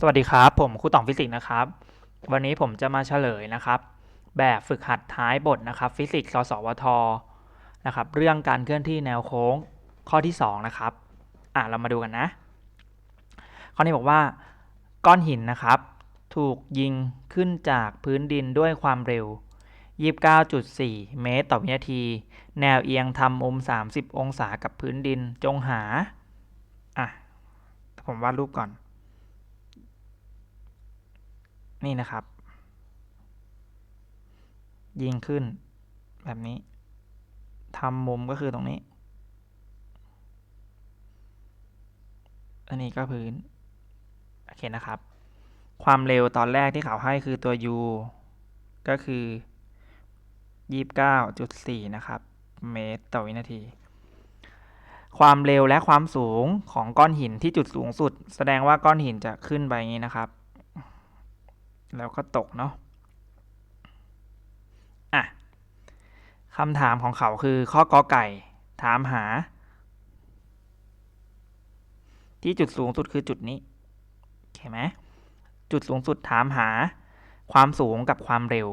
สวัสดีครับ ผมครูต่องฟิสิกส์นะครับ วันนี้ผมจะมาเฉลยนะครับ แบบฝึกหัดท้ายบทนะครับฟิสิกส์สสวทนะครับ เรื่องการเคลื่อนที่แนวโค้งข้อที่ 2 นะครับ อะเรามาดูกันนะ ข้อนี้บอกว่า ก้อนหินนะครับ ถูกยิงขึ้นจากพื้นดินด้วยความเร็ว 29.4 เมตรต่อวินาที แนวเอียงทำมุม 30 องศากับพื้นดินจงหา อะผมวาดรูปก่อน นี่นะครับ ยิงขึ้น แบบนี้ทำมุมก็คือตรงนี้ อันนี้ก็พื้น โอเคนะครับ ความเร็วตอนแรกที่เขาให้คือตัว u ก็คือ 29.4 นะครับ เมตรต่อวินาที ความเร็วและความสูงของก้อนหินที่จุดสูงสุด แสดงว่าก้อนหินจะขึ้นไปอย่างนี้นะครับ แล้วก็ตกเนาะอะคำถามของเขาคือข้อกอไก่ ถามหา ที่จุดสูงสุดคือจุดนี้โอเคไหมจุดสูงสุดถามหา ความสูงกับความเร็ว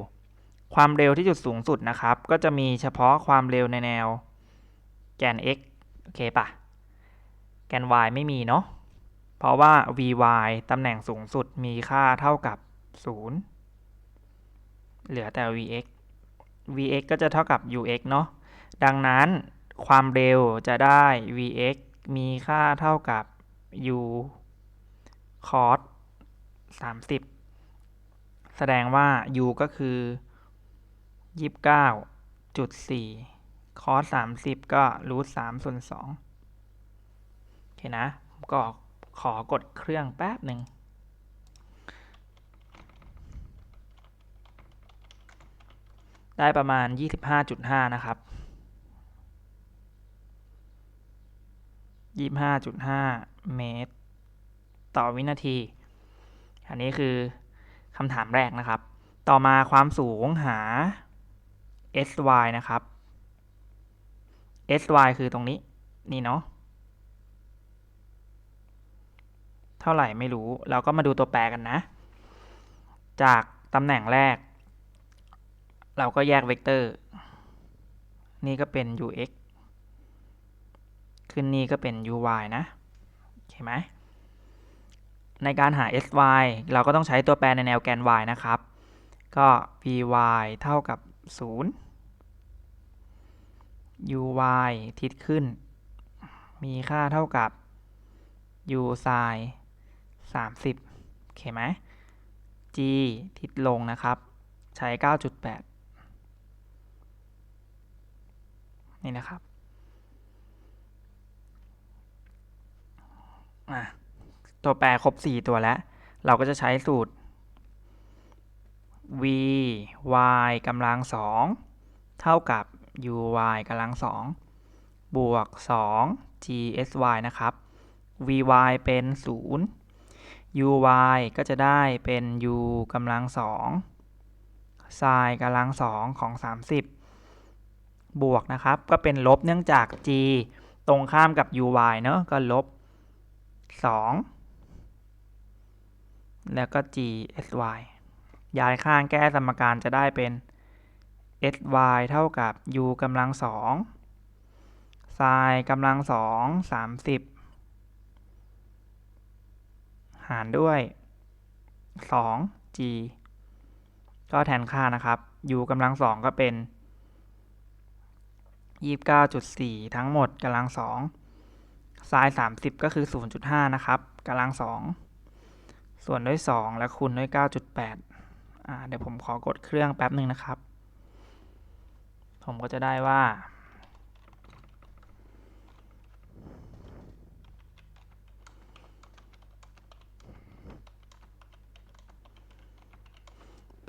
ความเร็วที่จุดสูงสุดนะครับ ก็จะมีเฉพาะความเร็วในแนว แกน x โอเคปะแกน y ไม่มีเนาะเพราะว่า vy ตำแหน่งสูงสุดมีค่าเท่ากับ 0เหลือแต่ vx vx ก็จะเท่ากับ ux เนาะ ดังนั้นความเร็วจะได้ vx มีค่าเท่ากับ u cos 30 แสดงว่า u ก็คือ 29.4 cos 30 ก็ root 3ส่วน2โอเคนะ ก็ขอกดเครื่องแป๊บหนึ่ง ได้ประมาณ 25.5 นะครับ25.5 เมตร ต่อวินาที อันนี้คือคำถามแรกนะครับ ต่อมาความสูงหา sy นะครับ sy คือตรงนี้ นี่เนาะ เท่าไหร่ไม่รู้ เราก็มาดูตัวแปรกันนะ จากตำแหน่งแรก เราก็แยกเวกเตอร์ นี่ก็เป็น ux ขึ้นนี่ก็เป็น uy นะ โอเคไหม ในการหา sy เราก็ต้องใช้ตัวแปรในแนวแกน y นะครับ ก็ vy เท่ากับ 0 uy ทิศขึ้น มีค่าเท่ากับ u sin 30 โอเคไหม g ทิศลงนะครับ ใช้ 9.8 นี่นะครับตัวแปรครบ 4 ตัวแล้ว เราก็จะใช้สูตร v y กำลัง2เท่ากับ u y กำลัง2บวก 2 g s y นะครับ v y เป็น 0 u y ก็จะได้เป็น u กำลัง2 sin กำลัง2ของ 30 บวกนะครับ ก็เป็นลบเนื่องจาก g ตรงข้ามกับ u y เนอะก็ลบ 2 แล้วก็ g s y ย้ายข้างแก้สมการจะได้เป็น sy เท่ากับ u กำลัง2 sin กำลัง2 30หารด้วย 2g ก็แทนค่านะครับ u กำลัง2ก็เป็น 29.4ทั้งหมดกำลัง2 sin 30ก็คือ0.5นะครับกำลัง2ส่วนด้วย2และคูณด้วย9.8อ่าเดี๋ยวผมขอกดเครื่องแป๊บหนึ่งนะครับ ผมก็จะได้ว่า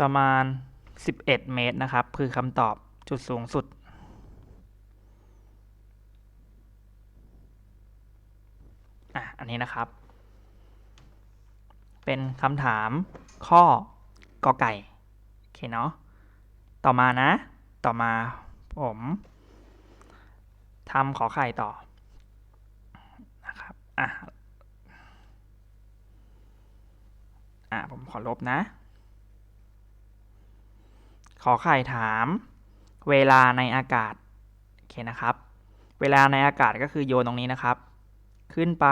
ประมาณ 11 เมตรนะครับ คือคำตอบจุดสูงสุด อะอันนี้นะครับ เป็นคำถามข้อกอไก่โอเคเนาะต่อมานะ ต่อมาผมทำขอไข่ต่อนะครับอะอะผมขอลบนะ ขอไข่ถาม เวลาในอากาศโอเคนะครับ เวลาในอากาศก็คือโยนตรงนี้นะครับ ขึ้นไป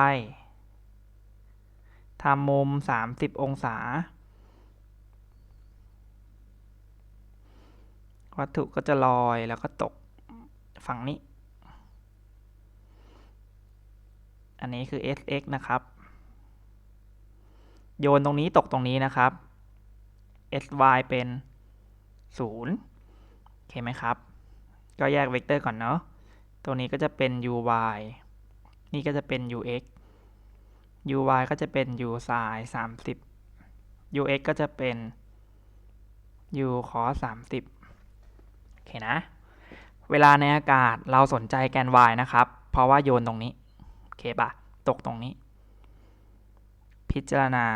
ทำมุม 30 องศา วัตถุก็จะลอยแล้วก็ตกฝั่งนี้ อันนี้คือ sx นะครับ โยนตรงนี้ตกตรงนี้นะครับ sy เป็น 0 โอเคไหมครับ ก็แยกเวกเตอร์ก่อนเนาะ ตัวนี้ก็จะเป็น uy นี่ก็จะเป็น ux uy ก็จะเป็น u sin 30 ux ก็จะเป็น u cos 30โอเคนะ เวลาในอากาศเราสนใจแกน y นะครับ เพราะว่าโยนตรงนี้ โอเคปะตกตรงนี้ พิจารณา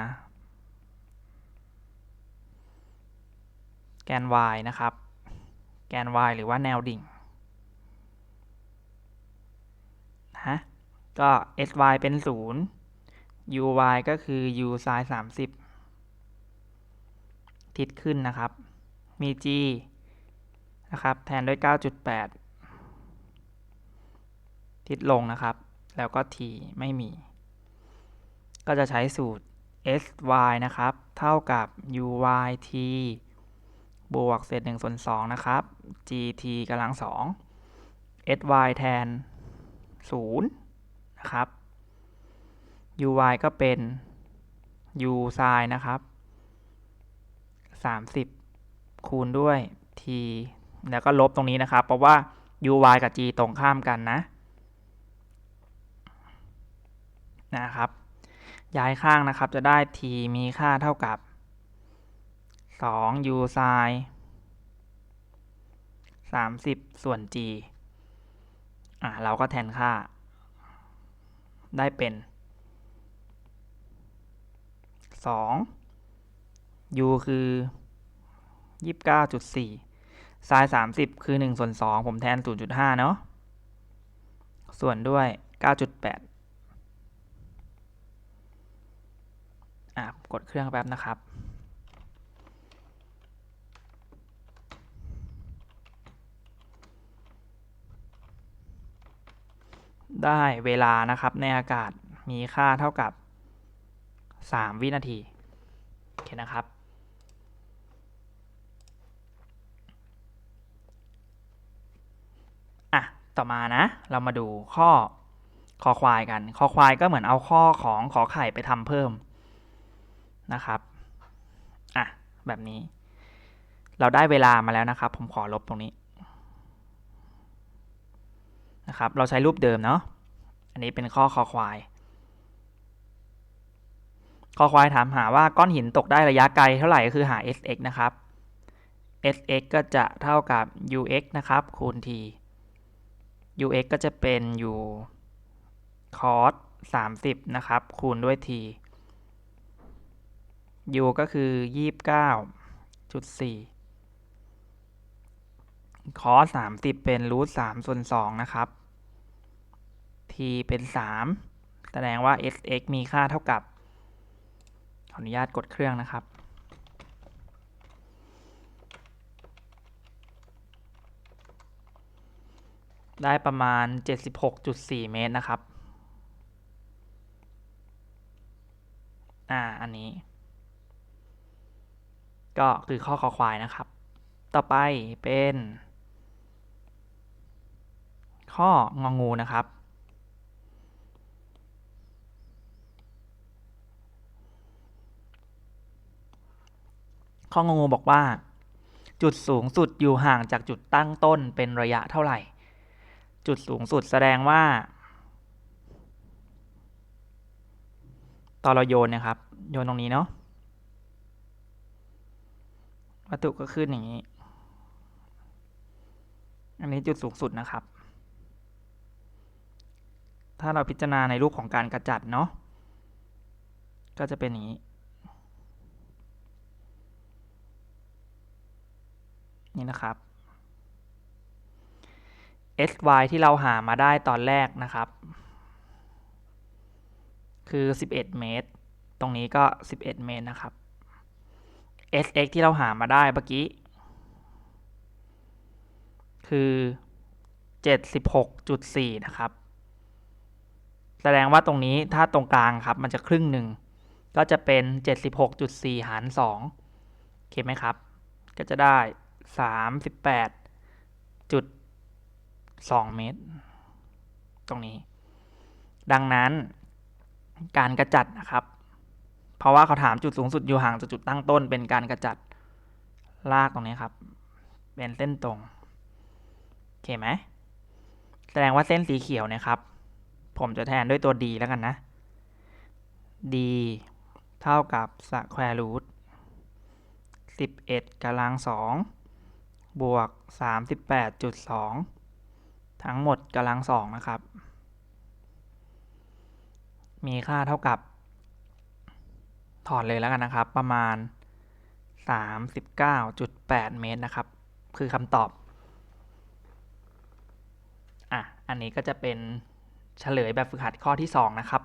แกน y นะครับ แกน y หรือว่าแนวดิ่งนะ ก็ sy เป็น 0 uy ก็คือ u sin 30 ทิศขึ้นนะครับ มี g นะครับ แทนด้วย 9.8 ทิศลงนะครับ แล้วก็ t ไม่มี ก็จะใช้สูตร sy นะครับ เท่ากับ uy t บวกเศษ1ส่วน2นะครับ gt กำลัง 2 sy แทน 0 นะครับ uy ก็เป็น u sin นะครับ 30 คูณด้วย t แล้วก็ลบตรงนี้นะครับ เพราะว่า uy กับ g ตรงข้ามกันนะ นะครับ ย้ายข้างนะครับจะได้ t มีค่าเท่ากับ2 u sin 30 ส่วน g อะเราก็แทนค่า ได้เป็น 2 u คือ 29.4 sin 30 คือ1ส่วน2ผมแทน 0.5 เนาะ ส่วนด้วย 9.8 อะ กดเครื่องแป๊บนะครับ ได้เวลานะครับในอากาศมีค่าเท่ากับ 3 วินาทีโอเคนะครับ อะ ต่อมานะ เรามาดูข้อคอควายกัน คอควายก็เหมือนเอาข้อของขอไข่ไปทำเพิ่มนะครับ อะ แบบนี้ เราได้เวลามาแล้วนะครับ ผมขอลบตรงนี้ นะครับ เราใช้รูปเดิมเนาะ อันนี้เป็นข้อคอควาย คอควายถามหาว่าก้อนหินตกได้ระยะไกลเท่าไหร่ก็คือหา sx นะครับ sx ก็จะเท่ากับ ux นะครับ คูณ t ux ก็จะเป็น u cos 30 นะครับ คูณด้วย t u ก็คือ 29.4 cos 30 เป็นรูท3ส่วน2นะครับ t เป็น 3 แสดงว่า sx มีค่าเท่ากับ ขออนุญาตกดเครื่องนะครับ ได้ประมาณ 76.4 เมตรนะครับ อ่า อันนี้ ก็คือข้อคอควายนะครับ ต่อไปเป็น ข้ององูนะครับ ข้องงูบอกว่า จุดสูงสุดอยู่ห่างจากจุดตั้งต้นเป็นระยะเท่าไหร่ จุดสูงสุดแสดงว่าตอนเราโยนนะครับ โยนตรงนี้เนาะวัตถุก็ขึ้นอย่างนี้ อันนี้จุดสูงสุดนะครับ ถ้าเราพิจารณาในรูปของการกระจัดเนาะก็จะเป็นอย่างนี้ นี่นะครับ sy ที่เราหามาได้ตอนแรกนะครับ คือ 11 เมตร ตรงนี้ก็ 11 เมตรนะครับ sx ที่เราหามาได้เมื่อกี้ คือ 76.4 นะครับ แสดงว่าตรงนี้ถ้าตรงกลางครับ มันจะครึ่งหนึ่ง ก็จะเป็น 76.4 หาร 2 โอเคไหมครับ ก็จะได้ 38.2เมตร ตรงนี้ ดังนั้นการกระจัดนะครับ เพราะว่าเขาถามจุดสูงสุดอยู่ห่างจากจุดตั้งต้น เป็นการกระจัดลากตรงนี้ครับ เป็นเส้นตรงโอเคไหมแสดงว่าเส้นสีเขียวเนี่ยครับ ผมจะแทนด้วยตัว d แล้วกันนะ d เท่ากับ square root 11กำลัง2 บวก 38.2 ทั้งหมดกำลัง2นะครับ มีค่าเท่ากับ ถอดเลยแล้วกันนะครับ ประมาณ 39.8 เมตรนะครับ คือคำตอบ อะ อันนี้ก็จะเป็นเฉลยแบบฝึกหัดข้อที่ 2 นะครับ